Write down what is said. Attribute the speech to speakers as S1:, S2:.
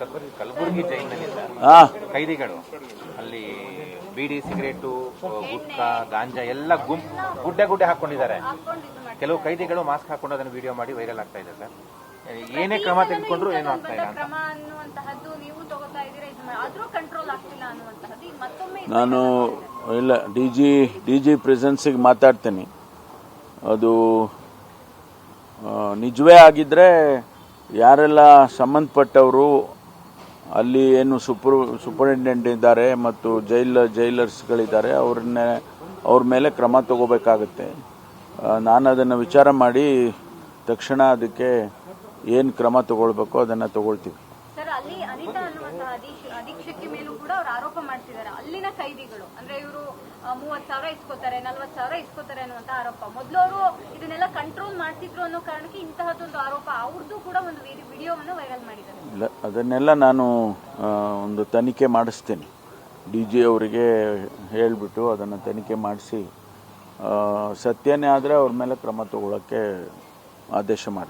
S1: ಕಲಬುರಗಿ ಜೈಲಿನಲ್ಲಿದ್ದ
S2: ಹಾ
S1: ಕೈದಿಗಳು. ಅಲ್ಲಿ ಬೀಡಿ ಸಿಗರೇಟು ಗುಟ್ಕಾ ಗಾಂಜಾ ಎಲ್ಲ ಗುಂಪು ಗುಡ್ಡೆ ಗುಡ್ಡೆ ಹಾಕೊಂಡಿದ್ದಾರೆ ಕೆಲವು ಕೈದಿಗಳು ಮಾಸ್ಕ್ ಹಾಕೊಂಡು ಅದನ್ನು ವಿಡಿಯೋ ಮಾಡಿ ವೈರಲ್ ಆಗ್ತಾ ಇದೆ ಸರ್. ಏನೇ ಕ್ರಮ ತೆಗೆದುಕೊಂಡ್ರು ಏನು ಆಗ್ತಾ ಇಲ್ಲ ಅಂತ.
S3: ಕ್ರಮ ಅನ್ನುವಂತಹದ್ದು ನೀವು ತಗೋತಾ ಇದ್ದೀರಾ ಇದು ಕಂಟ್ರೋಲ್ ಆಗ್ತಿಲ್ಲ ಅನ್ನುವಂತಹದ್ದು. ಮತ್ತೊಮ್ಮೆ
S2: ನಾನು ಇಲ್ಲ ಡಿ ಜಿ ಡಿ ಜಿ ಪ್ರೆಸೆನ್ಸಿಗೆ ಮಾತಾಡ್ತೀನಿ. ಅದು ನಿಜವೇ ಆಗಿದ್ರೆ ಯಾರೆಲ್ಲ ಸಂಬಂಧಪಟ್ಟವರು ಅಲ್ಲಿ ಏನು ಸೂಪರ್ ಸೂಪರಿಂಟೆಂಡೆಂಟ್ ಇದ್ದಾರೆ ಮತ್ತು ಜೈಲ್, ಜೈಲರ್ಸ್ಗಳಿದ್ದಾರೆ, ಅವ್ರನ್ನೇ, ಅವ್ರ ಮೇಲೆ ಕ್ರಮ ತಗೋಬೇಕಾಗುತ್ತೆ. ನಾನು ಅದನ್ನು ವಿಚಾರ ಮಾಡಿ ತಕ್ಷಣ ಅದಕ್ಕೆ ಏನು ಕ್ರಮ ತಗೊಳ್ಬೇಕೋ ಅದನ್ನು ತಗೊಳ್ತೀವಿ.
S3: ಅಲ್ಲಿ ಅನಿತಾ ಅನ್ನುವಂತಹ ಅಧೀಕ್ಷ ಅಧೀಕ್ಷಕ್ಕೆ ಮೇಲೂ ಕೂಡ ಅವರು ಆರೋಪ ಮಾಡ್ತಿದ್ದಾರೆ. ಅಲ್ಲಿನ ಕೈದಿಗಳು, ಅಂದ್ರೆ ಇವರು ಮೂವತ್ ಸಾವಿರ ಇಸ್ಕೋತಾರೆ ನಲ್ವತ್ ಸಾವಿರ ಇಸ್ಕೋತಾರೆ ಅನ್ನುವಂತ ಆರೋಪ. ಮೊದಲು ಅವರು ಇದನ್ನೆಲ್ಲ ಕಂಟ್ರೋಲ್ ಮಾಡ್ತಿದ್ರು ಅನ್ನೋ ಕಾರಣಕ್ಕೆ ಇಂತಹದೊಂದು ಆರೋಪ ಅವ್ರದ್ದು ಕೂಡ ಒಂದು ವಿಡಿಯೋವನ್ನು ವೈರಲ್ ಮಾಡಿದ್ದಾರೆ.
S2: ಅದನ್ನೆಲ್ಲ ನಾನು ಒಂದು ತನಿಖೆ ಮಾಡಿಸ್ತೀನಿ. ಡಿ ಜಿ ಅವರಿಗೆ ಹೇಳಿಬಿಟ್ಟು ಅದನ್ನು ತನಿಖೆ ಮಾಡಿಸಿ ಸತ್ಯನೇ ಆದರೆ ಅವ್ರ ಮೇಲೆ ಕ್ರಮ ತಗೊಳ್ಳೋಕ್ಕೆ ಆದೇಶ ಮಾಡ್ತೀನಿ.